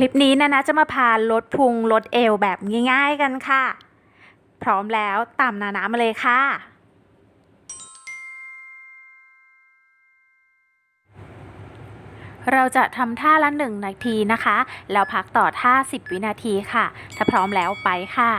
คลิปนี้นะนะจะมาพาลดพุงลดเอวแบบง่ายๆกันค่ะ พร้อมแล้วตามนานามาเลยค่ะ เราจะทำท่าละหนึ่งนาทีนะคะ แล้วพักต่อท่า 10 วินาทีค่ะ ถ้าพร้อมแล้วไปค่ะ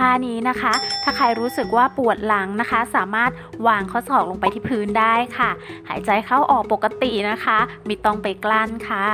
ท่านี้นะคะ ถ้าใครรู้สึกว่าปวดหลังนะคะ สามารถวางข้อศอกลงไปที่พื้นได้ค่ะ หายใจเข้าออกปกตินะคะ ไม่ต้องไปกลั้นค่ะ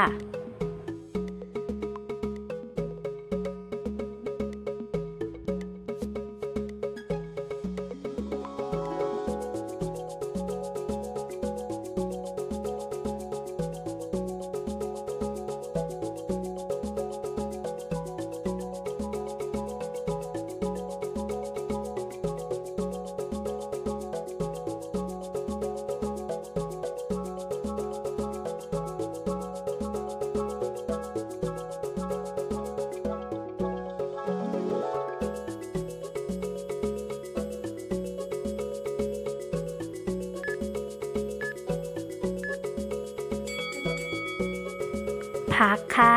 พักค่ะ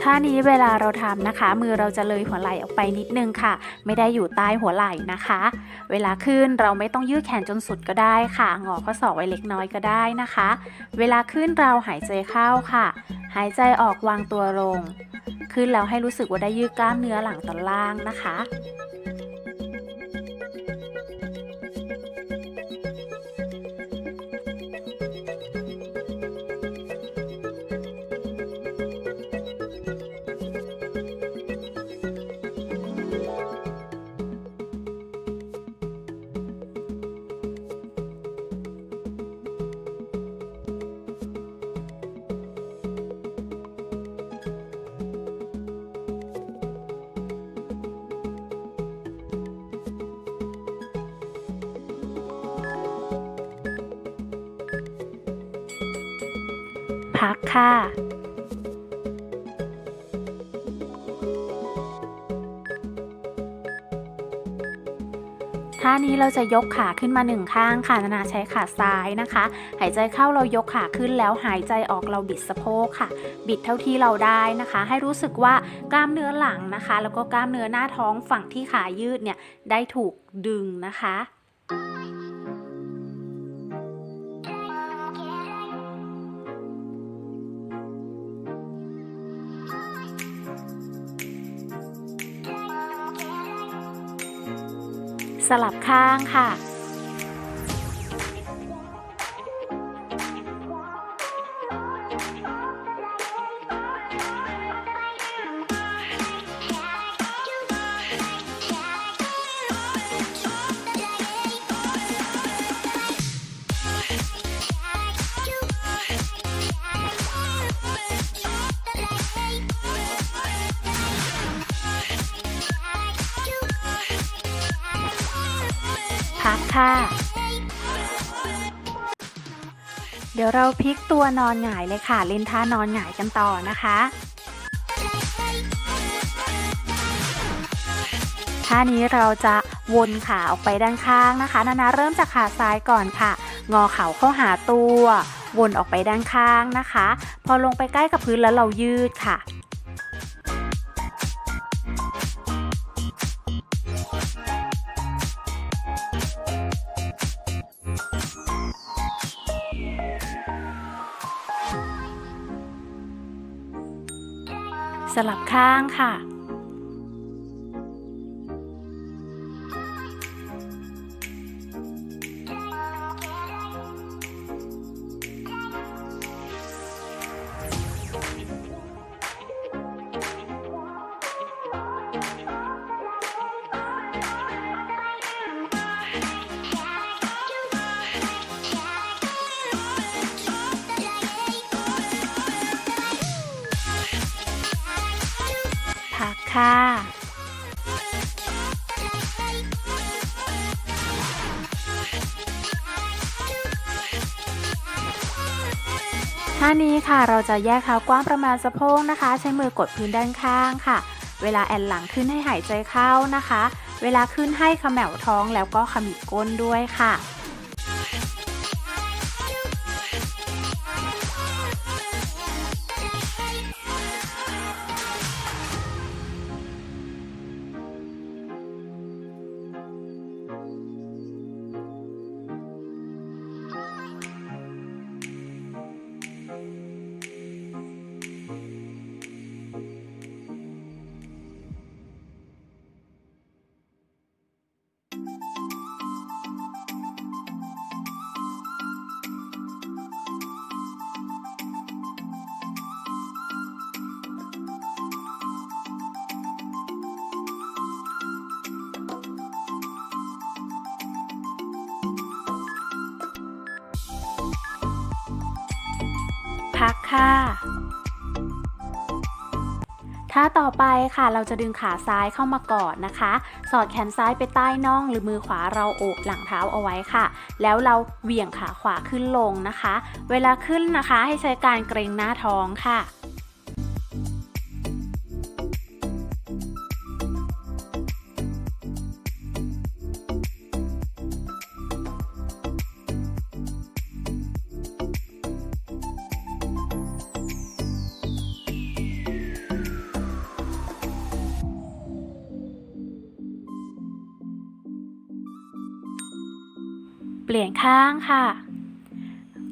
ท่านี้เวลาเราทำนะคะ มือเราจะเลยหัวไหล่ออกไปนิดนึงค่ะ ไม่ได้อยู่ใต้หัวไหล่นะคะ เวลาขึ้นเราไม่ต้องยืดแขนจนสุดก็ได้ค่ะงอข้อศอกไว้เล็กน้อยก็ได้นะคะ เวลาขึ้นเราหายใจเข้าค่ะ หายใจออกวางตัวลง ขึ้นแล้วให้รู้สึกว่าได้ยืดกล้ามเนื้อหลังตอนล่างนะคะ พักค่ะท่านี้เราจะยกขาขึ้นมาหนึ่งข้างค่ะนานาใช้ขาซ้ายนะคะ หายใจเข้าเรายกขาขึ้นแล้วหายใจออกเราบิดสะโพกค่ะ บิดเท่าที่เราได้นะคะ ให้รู้สึกว่ากล้ามเนื้อหลังนะคะ แล้วก็กล้ามเนื้อหน้าท้องฝั่งที่ขายืดเนี่ยได้ถูกดึงนะคะ สลับข้างค่ะ พักค่ะ เดี๋ยวเราพลิกตัวนอนหงายเลยค่ะ เล่นท่านอนหงายกันต่อนะคะท่านี้เราจะวนขาออกไปด้านข้างนะคะ นานาเริ่มจากขาซ้ายก่อนค่ะ งอเข่าเข้าหาตัว วนออกไปด้านข้างนะคะ พอลงไปใกล้กับพื้นแล้วเรายืดค่ะ ลับข้างค่ะ ค่ะท่านี้ค่ะเราจะแยกเท้ากว้างประมาณสะโพกนะคะ ใช้มือกดพื้นด้านข้างค่ะ เวลาแอนหลังขึ้นให้หายใจเข้านะคะ เวลาขึ้นให้ขมวท้องแล้วก็ขมิบก้นด้วยค่ะ ค่ะ ท่าต่อไปค่ะ เราจะดึงขาซ้ายเข้ามากอดนะคะ สอดแขนซ้ายไปใต้น่องหรือมือขวาเราโอบหลังเท้าเอาไว้ค่ะ แล้วเราเหวี่ยงขาขวาขึ้นลงนะคะ เวลาขึ้นนะคะให้ใช้การเกรงหน้าท้องค่ะ เปลี่ยนข้างค่ะ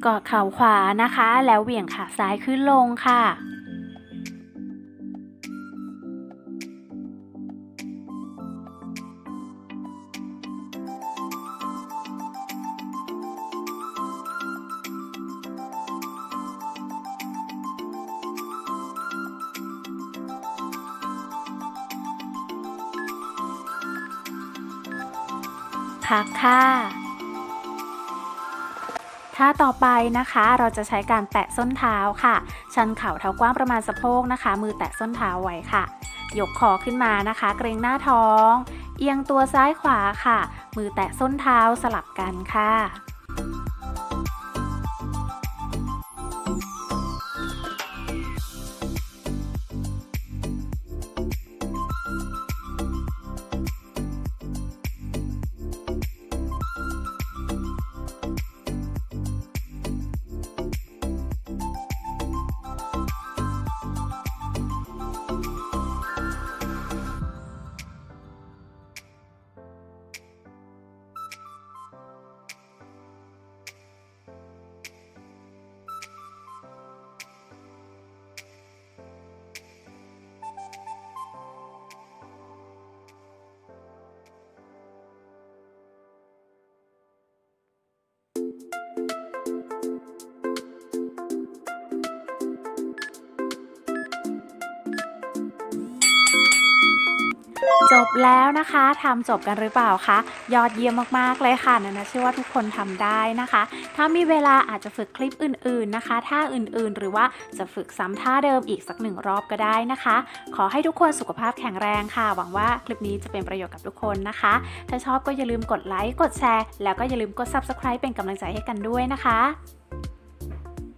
กอดเข่าขวานะคะ แล้วเหวี่ยงขาซ้ายขึ้นลงค่ะ พักค่ะ ท่าต่อไปนะคะ เราจะใช้การแตะส้นเท้าค่ะ ชันเข่าเท้ากว้างประมาณสะโพกนะคะ มือแตะส้นเท้าไว้ค่ะ ยกคอขึ้นมานะคะ เกรงหน้าท้อง เอียงตัวซ้ายขวาค่ะ มือแตะส้นเท้าสลับกันค่ะ จบแล้วนะคะทำจบกันหรือเปล่าคะยอดเยี่ยมมากๆเลยค่ะนันนะเชื่อว่าทุกคนทำได้นะคะ ถ้ามีเวลาอาจจะฝึกคลิปอื่นๆนะคะท่าอื่นๆ หรือว่าจะฝึกซ้ำท่าเดิมอีกสักหนึ่งรอบก็ได้นะคะ ขอให้ทุกคนสุขภาพแข็งแรงค่ะ หวังว่าคลิปนี้จะเป็นประโยชน์กับทุกคนนะคะ ถ้าชอบก็อย่าลืมกดไลค์กดแชร์แล้วก็อย่าลืมกด subscribe เป็นกำลังใจให้กันด้วยนะคะ